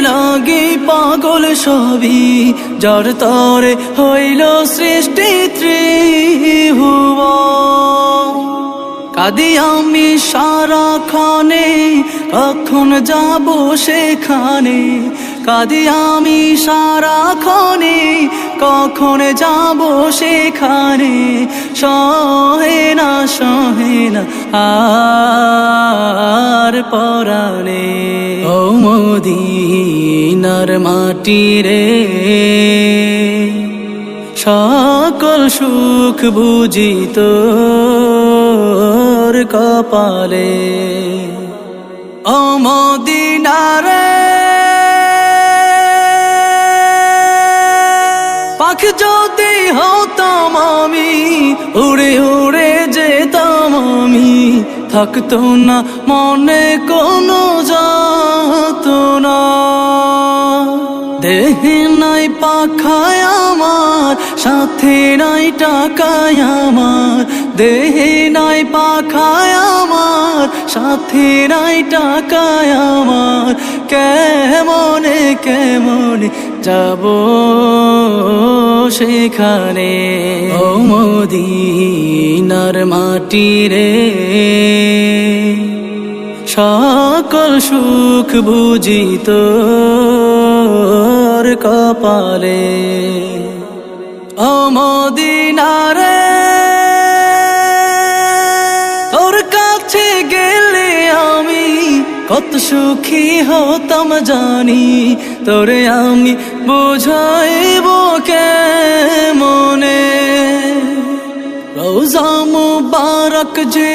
লাগি পাগল সবই যার তরে হইল সৃষ্টি ত্রিভুব কাদি আমি সারা খানে কখন যাব সেখানে? কাদি আমি সারা খানে কখন যাব সেখানে? সহে না সহে না, আর পরাণে। ও মদিনার মাটি রে। সকল সুখ বুঝিত কপালে। অমদিনারে পাখ যদি হতাম আমি, উড়ে উড়ে যেতাম আমি, থাকতো না মনে কোনো যাত না। দেহে নাই পাখায় আমার, সাথে নাই টাকায় আমার। দেহে নাই পাখায় আমার, সাথে নাই টাকায় আমার। কেমনে কেমনে যাব সেখানে? ও মদিনার মাটি রে। সকল সুখ বুঝিত কপালে অমদিনারে তোর কাছে গেলে আমি কত সুখী হতাম জানি, তোরে আমি বুঝাইব কে মনে রোজা মুবারক যে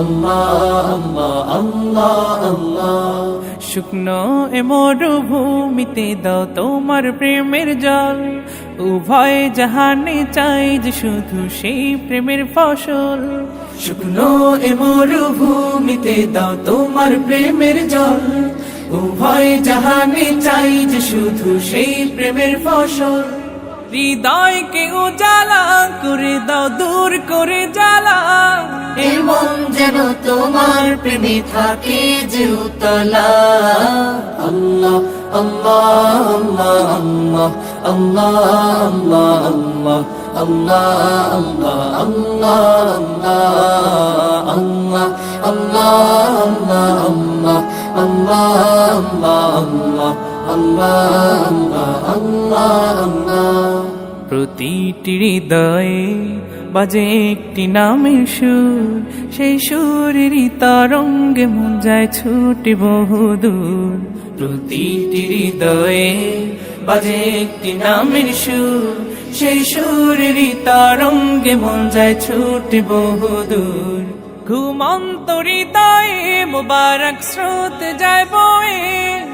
আল্লাহ আল্লাহ আল্লাহ শুকনো এ মরুভূমিতে দাও তোমার প্রেমের জল। উভয় জাহানে চাই যে শুধু সেই প্রেমের ফসল। শুকনো এ মরুভূমিতে দাও তোমার প্রেমের জল। উভয় জাহানে চাই যে শুধু সেই প্রেমের ফসল। হৃদয়কে উজালা করে দাও দূর করে এমন যেন তোমার প্রেমে থাকে যে উতলা আল্লাহ আল্লাহ আল্লাহ আল্লাহ আল্লাহ আল্লাহ আল্লাহ আল্লাহ আল্লাহ আল্লাহ আল্লাহ আল্লাহ আল্লাহ আল্লাহ আল্লাহ আল্লাহ আল্লাহ আল্লাহ আল্লাহ প্রতিটি হৃদয়ে বাজে একটি নামের সুর। সেই সুরেরই তরঙ্গে মন যায় ছুটে বহুদূর। প্রতিটি হৃদয়ে বাজে একটি নামের সুর। সেই সুরেরই তরঙ্গে মন যায় ছুটে বহুদূর। ঘুমন্ত হৃদয়ে মোবারক স্রোত যায় বয়ে।